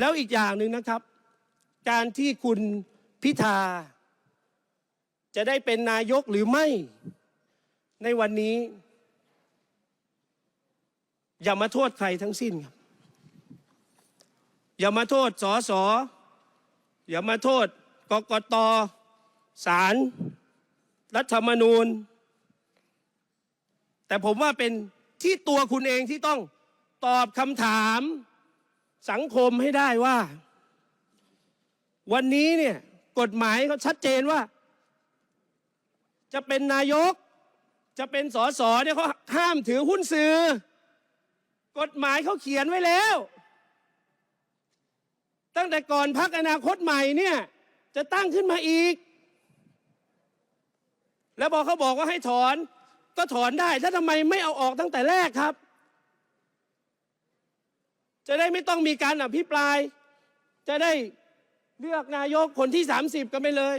แล้วอีกอย่างหนึ่งนะครับ การที่คุณพิธา จะได้เป็นนายกหรือไม่ในวันนี้ อย่ามาโทษใครทั้งสิ้นครับ อย่ามาโทษสอสออย่ามาโทษกกตศาลรัฐธรรมนูญ แต่ผมว่าเป็นที่ตัวคุณเองที่ต้องตอบคำถาม สังคมให้ได้ว่า วันนี้เนี่ยกฎหมายเขาชัดเจนว่า จะเป็นนายก จะเป็นสสเนี่ยเขาห้ามถือหุ้นสื่อ กฎหมายเขาเขียนไว้แล้ว ตั้งแต่ก่อนพักอนาคตใหม่เนี่ยจะตั้งขึ้นมาอีก แล้วพอเขาบอกว่าให้ถอน ก็ถอนได้แล้วทำไมไม่เอาออกตั้งแต่แรกครับ จะได้ไม่ต้องมีการอภิปราย จะได้เลือกนายกคนที่ 30 กันไปเลย